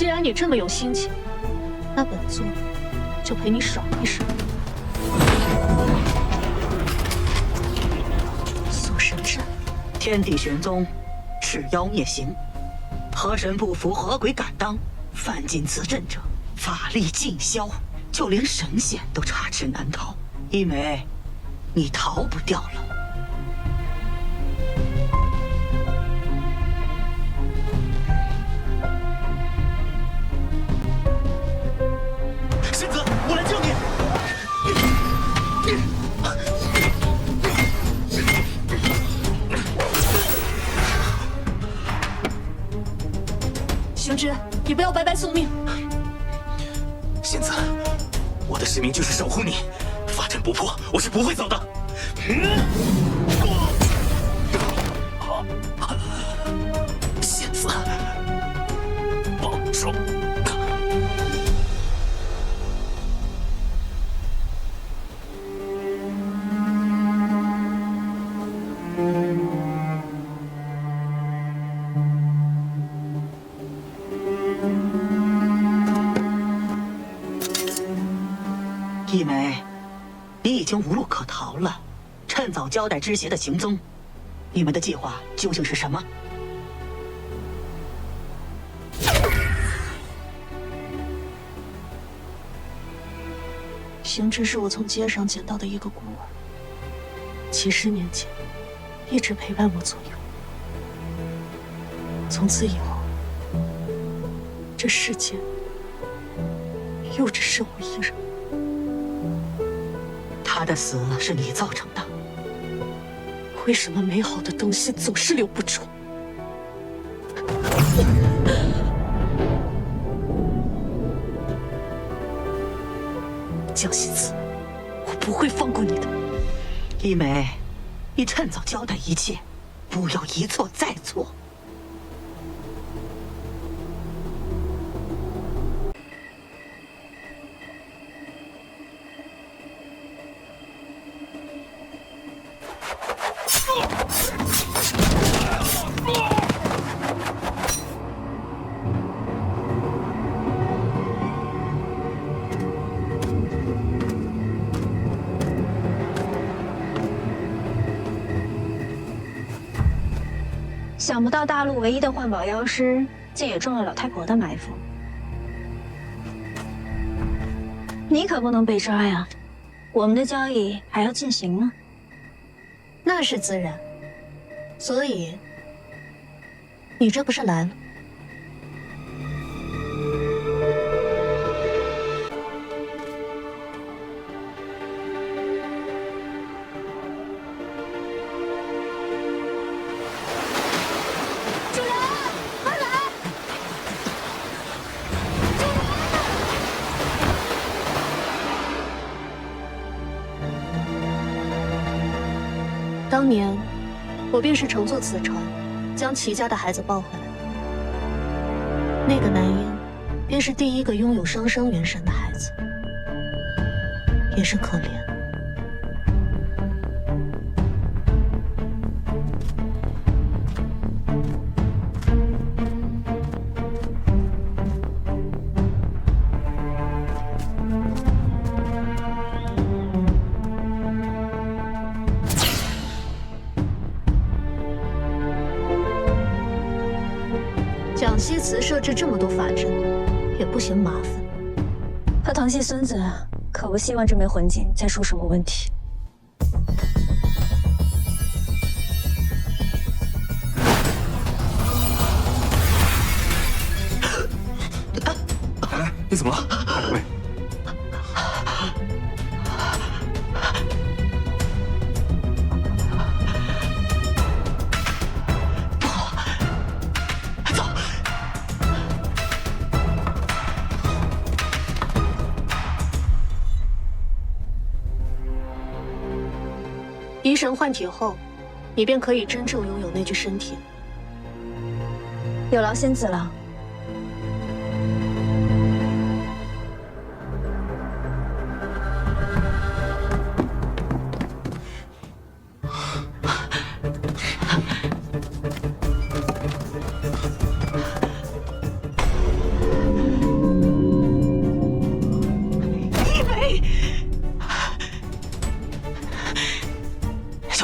既然你这么有心情，那本座就陪你爽一爽。锁神阵，天地玄宗，赤妖灭形，河神不服，河鬼敢当？犯进此阵者，法力尽消，就连神仙都插翅难逃。一梅，你逃不掉了。行之，你不要白白送命。仙子，我的使命就是守护你，法阵不破，我是不会走的。仙子，保重。一梅，你已经无路可逃了，趁早交代知邪的行踪。你们的计划究竟是什么？行之是我从街上捡到的一个孤儿，几十年前一直陪伴我左右。从此以后，这世间又只剩我一人。他的死是你造成的，为什么美好的东西总是留不住？江西子，我不会放过你的。一梅，你趁早交代一切，不要一错再错。想不到大陆唯一的换宝妖师，竟也中了老太婆的埋伏。你可不能被抓呀！我们的交易还要进行呢。那是自然。所以，你这不是来了？当年，我便是乘坐此船，将齐家的孩子抱回来的。那个男婴，便是第一个拥有双生元神的孩子，也是可怜。西祠设置这么多法阵，也不嫌麻烦。他堂系孙子可不希望这枚魂镜再出什么问题。哎，你怎么了？神换体后，你便可以真正拥有那具身体。有劳仙子了。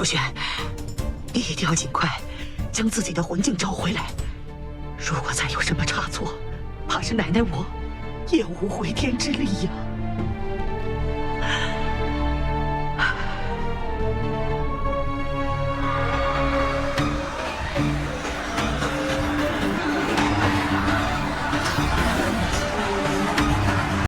小轩，你一定要尽快将自己的魂境找回来。如果再有什么差错，怕是奶奶我也无回天之力呀。